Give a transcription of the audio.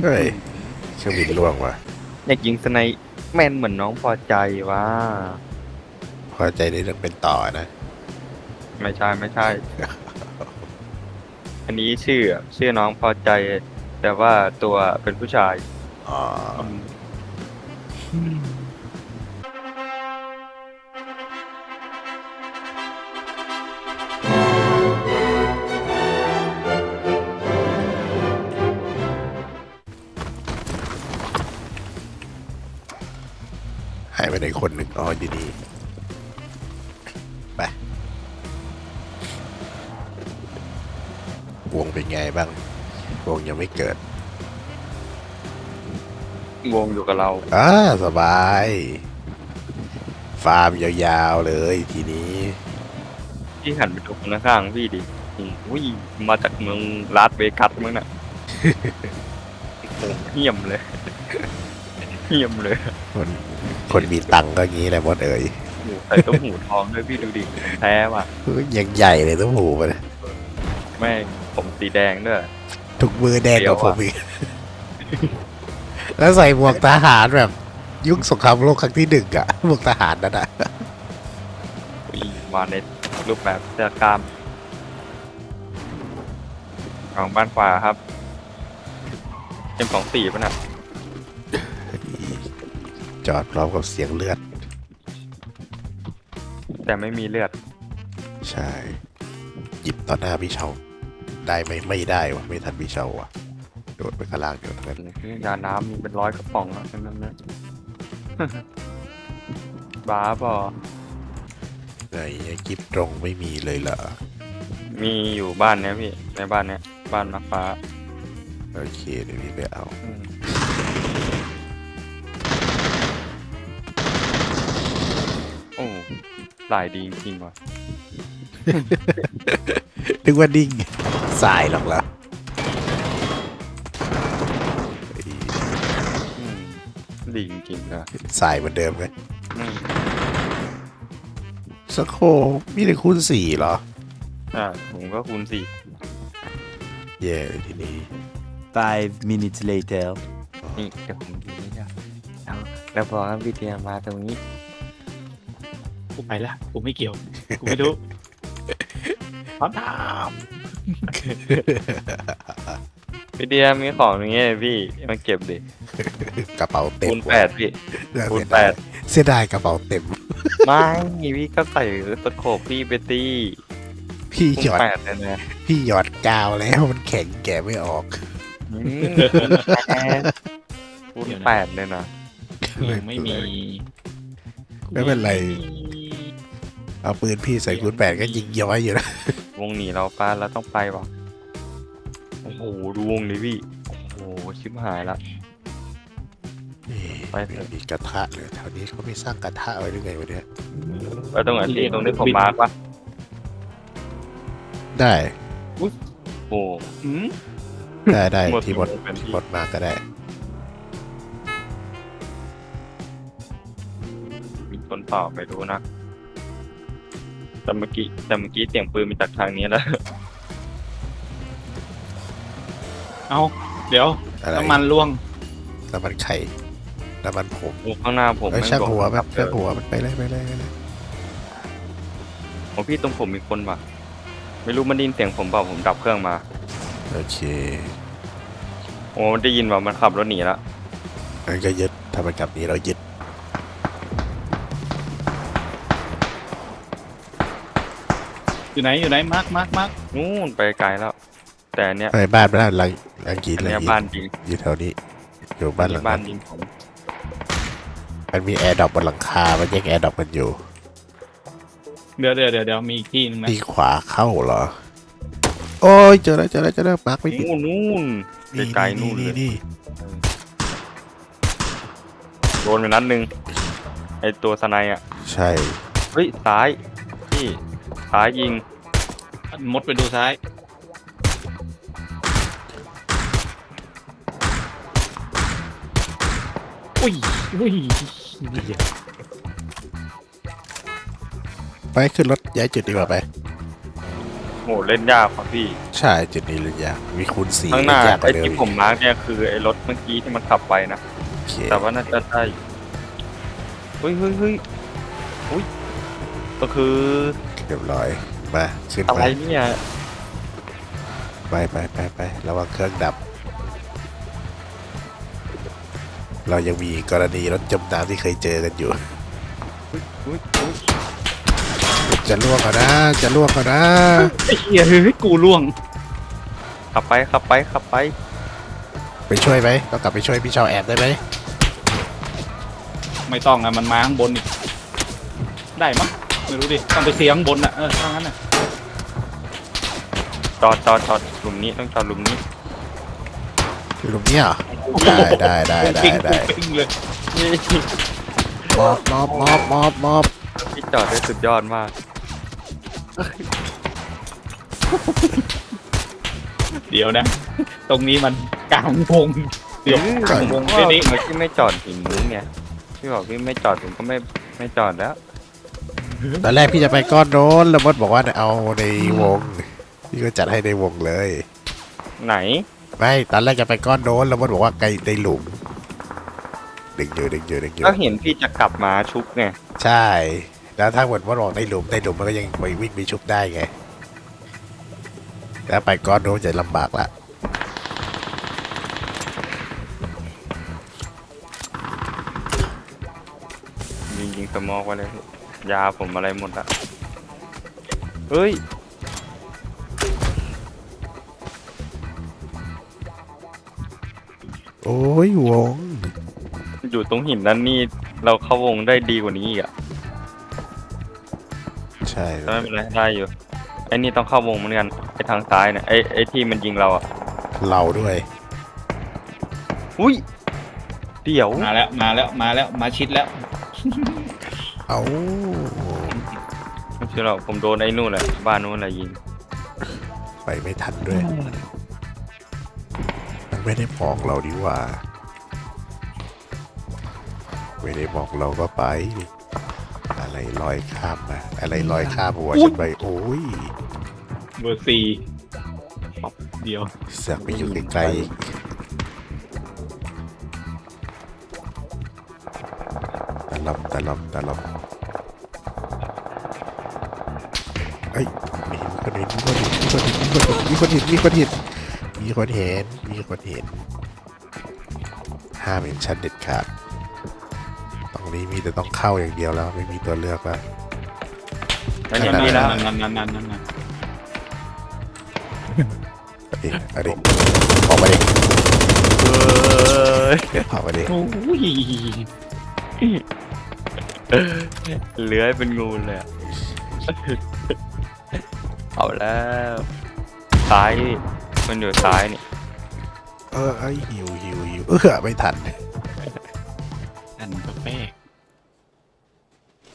เฮ้ยเครื่องบินล่วงว่ะอยากยิงสไนแม่นเหมือนน้องพอใจว่า พอใจได้เรื่องเป็นต่อนะไม่ใช่ไม่ใช่ อันนี้ชื่อชื่อน้องพอใจ แต่ว่าตัวเป็นผู้ชาย อ๋อ หายไปไหนคนหนึ่งอ๋ออยู่นี่ไปวงเป็นไงบ้าง วงยังไม่เกิดวงอยู่กับเราอ่าสบาย ฟาร์มยาวๆเลยทีนี้ พี่หันไปดูคนข้างๆพี่ดิอุ้ยมาจากเมืองลาสเวกัสมั้งน่ะ โอ้โหเหี้ยมเลย เหี้ยมเลยคนคนมีตังค์ก็งี้แหละมดเอ๋ยโอ้โหใส่ต้มหูทองด้วยพี่ดูดิแท้ว่ะยังใหญ่เลยต้องหูมันแม่งผมสีแดงด้วยทุกมือแดงกว่าเดี๋ยวผอะมอีกแล้วใส่หมวกทหารแบบ ยุคสงครามโลกครั้งที่หนึ่งอะหมวกทหารนั่นอะอุ้ยมาในรูปแบบเสื้อกล้ามของบ้านขวาครับเอ็มสองสี่ป่ะน่ะ จอดพร้อมกับเสียงเลือด แต่ไม่มีเลือด ใช่ หยิบต่อหน้าพี่เชาได้ไหมไม่ได้วะไม่ทันพี่เชาว่ะโดดไปข้างล่างเดี๋ยวนั้นยาน้ำมีเป็นร้อยกระป๋องแล้วทั้งนั้นนะบ้าบอไหนกิฟตรงไม่มีเลยเหรอมีอยู่บ้านเนี้ยพี่ในบ้านเนี้ยบ้านมักฟ้า โอเคเดี๋ยวนี้ไปเอา หลายดีจริงๆว่ะนึกว่าดิ้งสายหรอกเหรอเฮ้ยอืมดีจริงๆเลยสายเหมือนเดิมไหมอืมสโคมีแต่คูณสี่เหรอ อ่าผมก็คูณสี่แย่เลยทีนี้ Five minutes later. นี่เดี๋ยวผมดูนี่นะแล้วแล้วพอพี่เตียมาตรงนี้ กูไปละกูไม่เกี่ยว กูไม่รู้พร้อมทพี่เตียมีของอย่างเงี้ยพี่มาเก็บดิกระเป๋าเต็มคูณแปดพี่น่าคูเสีณยแปดายดเสียดายกระเป๋าเต็ม ไม่พี่ก็ใส่ตะโขบพี่ไปตีพี่คูหยณอด แปดเลยนะพี่หยอดกาวแล้วมันแข็งแกะไม่ออกอืมคูณแปดเลยนะำยังไม่มีไม่เป็นไรยังมี เอาปืนพี่ใส่คูณแปดก็ยิงย้อยอยู่นะวงหนีเราป้าแล้วต้องไปว่ะโอ้โหดูวงนี้พี่ โอ้โหชิบหายละ ไปเถอะ มีกระทะเลยแถวนี้เขาไม่สร้างกระทะไว้หรือไงวะเนี่ยไปตรงไหนที่ตรงที่ผมมาร์กปะได้โอ้โหอืม ได้ได้หมดที่หมดเป็นที่ที่หมดมาก็ได้ มีคนเปล่าไม่รู้นะ แต่เมื่อกี้แต่เมื่อกี้เสียงปืนมาจากทางนี้แล้ว เอาเดี๋ยวอะไรน้ำมันล่วงน้ำมันไข่น้ำมันผมโอ้ข้างหน้าผมเอ้ยแม่ช่างบอกหัวมันดับเพลิช่างงหัวมันไปเลยไปเลยไปเลยของพี่ตรงผมมีคนว่ะ ไม่รู้มันได้ยินเสียงผมเปล่าผมดับเครื่องมา โอเคโอ้ได้ยินว่ามันขับรถหนีแล้วงั้นก็ยึดถ้ามันกลับนี้เรายึด อยู่ไหนอยู่ไหนมาร์กมาร์กมาร์กนู่นไปไกลแล้ว แต่อันเนี้ยไปบ้านบ้านหลังหลังกินอันหลัเนี้ยงกิบ้านนยิงอยู่แถวนี้ อยู่บ้านหลังบ้านั้นนยิงผมมันมีแอร์ดรอปบนหลังคา มันแยกแอร์ดรอปกันอยู่เดี๋ยวเดี๋ยวเดี๋ยวเดี๋ยวมีอีกที่หนึงนะที่ขวาเข้าเหรอ โอ้ยเจอแล้วเจอแล้วเจอแล้วมาร์กไม่ติดนู่นนู่นไกลๆนู่นเลยนี่โดนไปนัดหนึ่งไอตัวสไนอะ ใช่ เฮ้ยซ้ายพี่ ซ้ายยิง มดไปดูซ้าย อุ้ยอุ้ยไปขึ้นรถย้ายจุดดีกว่าไป โหเล่นยากกว่าพี่ ใช่จุดนี้เลยยากมีคูณสี่ข้างหน้า เล่นยากกไอ้ว่าเดิมที่อีกผมมาร์กเนี่ยคือไอ้รถเมื่อกี้ที่มันขับไปนะ โอเคแต่ว่าน่าจะได้อยู่เฮ้ยเฮ้ยเฮ้ยอุ้ยก็คือเรียบร้อยมาขึ้นอะไรไปเนี่ยไปไปไปไประวังเครื่องดับ เรายังมีกรณีรถจมน้ำที่เคยเจอกันอยู่ อุ้ยอุ้ยจะล่วงเอานะ จะล่วงเอานะไอ้เหี้ยเฮ้ยกูล่วง ขับไปขับไปขับไป ไปช่วยไหมต้องกลับไปช่วยพี่ชาวแอบได้ไหมไม่ต้องอะมันมาข้างบนอีกได้มั้ง ไม่รู้ดิต้องไปเคลียร์ข้างบนอะเออถ้างั้นอะจอดจอดจอดหลุมนี้ต้องจอดหลุมนี้อยู่ตรงนี้เหรอ ได้ได้ได้ได้ปิ้งได้ ปิ้งเลยนี่มอบมอบมอบมอบมอบพี่จอดได้สุดยอดมากเดี๋ยวนะ ตรงนี้มันกลางวงเดี๋ยวกลางวงว่าแค่นี้ทำไมพี่ไม่จอดหินมุ้งเนี่ยพี่บอกพี่ไม่จอดผมก็ไม่ไม่จอดแล้ว ตอนแรกพี่จะไปก้อนโน้นแล้วมดบอกว่าเอาในวง พี่ก็จัดให้ในวงเลย ไหน ไม่ตอนแรกจะไปก้อนโน้นแล้วมดบอกว่าไกลในหลุมดึงอยู่ดึงอยู่ดึงอยู่ก็เห็นพี่จะกลับมาชุบไง ใช่ แล้วถ้าหมดมดบอกในหลุมในหลุมมันก็ยังไปวิ่งไปชุบได้ไงแล้วไปก้อนโน้นจะลำบากละยิงยิงสมอกไว้เลย ยาผมอะไรหมดอะเฮ้ย โอ้ยวง อยู่ตรงหินนั้นนี่เราเข้าวงได้ดีกว่านี้อีกอะใช่แต่ไม่เป็นไรได้อยู่ ไอ้นี่ต้องเข้าวงเหมือนกัน ไอ้ทางซ้ายเนี่ย ไอ้ไอ้ที่มันยิงเราอะเราด้วย อุ้ย เดี๋ยว มาแล้วมาแล้วมาแล้วมาชิดแล้ว เอาไม่ใช่หรอกผมโดนไอ้นู่นแหละบ้านนู่นแหละยิงไปไม่ทันด้วย มันไม่ได้บอกเราดีว่า ไม่ได้บอกเราก็ไป อะไรลอยข้ามมาอะไรลอยข้ามหัวฉันไปโอ้ยเบอร์สี่เดี๋ยวเสือกไปอยู่ไกลๆ อีกตะลำตะลำตะลำเอ้ยมีคนเห็นมีคนเห็นมีคนเห็นมีคนเห็นมีคนเห็นมีคนเห็นมีคนเห็นห้ามเห็นฉันเด็ดขาดตรงนี้มีแต่ต้องเข้าอย่างเดียวแล้ว ไม่มีตัวเลือกแล้วแล้วยังมีแล้วนั่นนั่นนั่นนั่นนั่นเอาดิเอาดิออกมาดิเอ้ยออกมาดิโอ้ย เลื้อยเป็นงูเลยอะเอาแล้วซ้ายพี่มันอยู่ซ้ายนี่เออไอยหิวหิวหิวเออไม่ทัน อันกาแฟ